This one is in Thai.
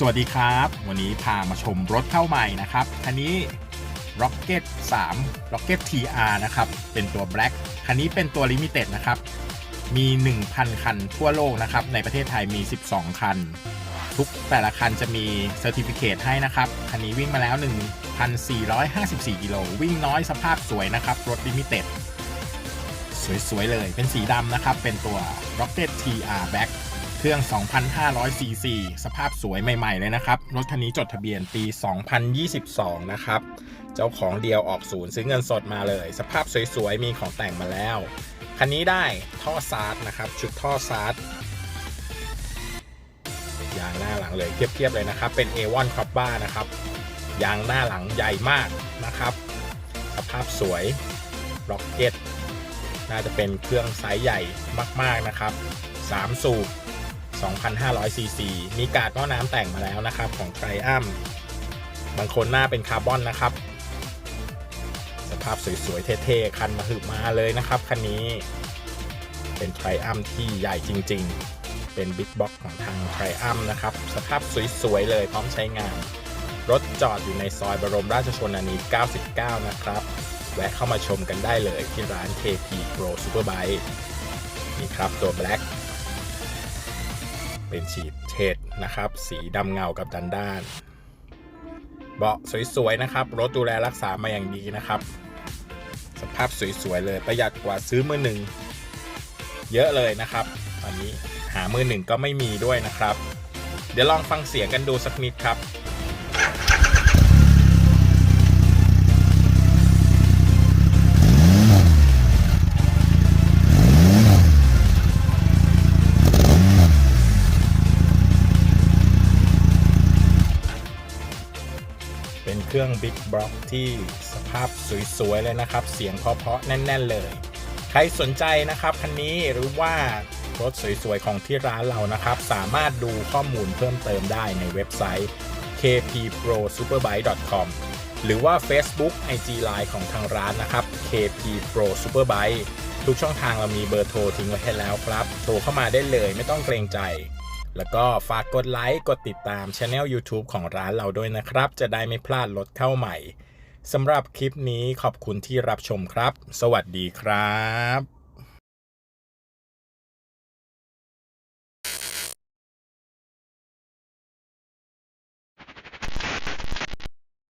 สวัสดีครับ วันนี้พามาชมรถเข้าใหม่นะครับ คันนี้ Rocket 3 Rocket TR นะครับ เป็นตัว Black คันนี้เป็นตัว Limited นะครับ มี 1,000 คันทั่วโลกนะครับ ในประเทศไทยมี 12 คัน ทุกแต่ละคันจะมีเซอร์ติฟิเคตให้นะครับ คันนี้วิ่งมาแล้ว 1,454 กิโล วิ่งน้อยสภาพสวยนะครับ รถ Limited สวยๆเลย เป็นสีดำนะครับ เป็นตัว Rocket TR Black เครื่อง 2,500 ซีซี สภาพสวยใหม่ ๆ เลยนะครับ รถคันนี้จดทะเบียนปี 2022 นะครับ เจ้าของเดียวออกศูนย์ซื้อเงินสดมาเลย สภาพสวยๆ มีของแต่งมาแล้ว คันนี้ได้ท่อซาร์ดนะครับ ชุดท่อซาร์ดยางหน้าหลังเลยเทียบๆเลยนะครับ เป็น A1 c o p b a นะครับ ยางหน้าหลังใหญ่มากนะครับ สภาพสวย Rocket น่าจะเป็นเครื่องไซส์ใหญ่มากๆนะครับ 3 สูบ 2,500 ซีซี มีกาดหม้อน้ำแต่งมาแล้วนะครับ ของไทรอัมบางคนหน้าเป็นคาร์บอนนะครับ สภาพสวย ๆ เท่ๆ คันมาหืบมาเลยนะครับ คันนี้เป็นไทรอัมที่ใหญ่จริง ๆ เป็นบิ๊กบ็อกของทางไทรอัมนะครับ สภาพสวย ๆ เลยพร้อมใช้งาน รถจอดอยู่ในซอยบรมราชชนนี 99 นะครับ แวะเข้ามาชมกันได้เลยที่ร้าน KP Pro Superbike นี่ครับตัว Black เป็นฉีดเฉดนะครับ สีดำเงากับดันด้าน เบาะสวยๆนะครับ รถดูแลรักษามาอย่างดีนะครับ สภาพสวยๆเลยประหยัดกว่าซื้อมือหนึ่งเยอะเลยนะครับ ตอนนี้หามือหนึ่งก็ไม่มีด้วยนะครับ เดี๋ยวลองฟังเสียงกันดูสักนิดครับ เครื่อง Big b l o c k ที่สภาพสวยๆ เลยนะครับ เสียงเพราะๆแน่น ๆ เลย ใครสนใจนะครับคันนี้หรือว่ารถสวยๆ ของที่ร้านเรานะครับ สามารถดูข้อมูลเพิ่มเติมได้ในเว็บไซต์ kpprosuperbike.com หรือว่า Facebook IG Line ของทางร้านนะครับ KP Pro Superbike ทุกช่องทางเรามีเบอร์โทรทิ้งไว้ให้แล้วครับ โทรเข้ามาได้เลยไม่ต้องเกรงใจ แล้วก็ฝากกดไลค์กดติดตามช anel YouTube ของร้านเราด้วยนะครับ จะได้ไม่พลาดรถเข้าใหม่สำหรับคลิปนี้ขอบคุณที่รับชมครับ สวัสดีครับ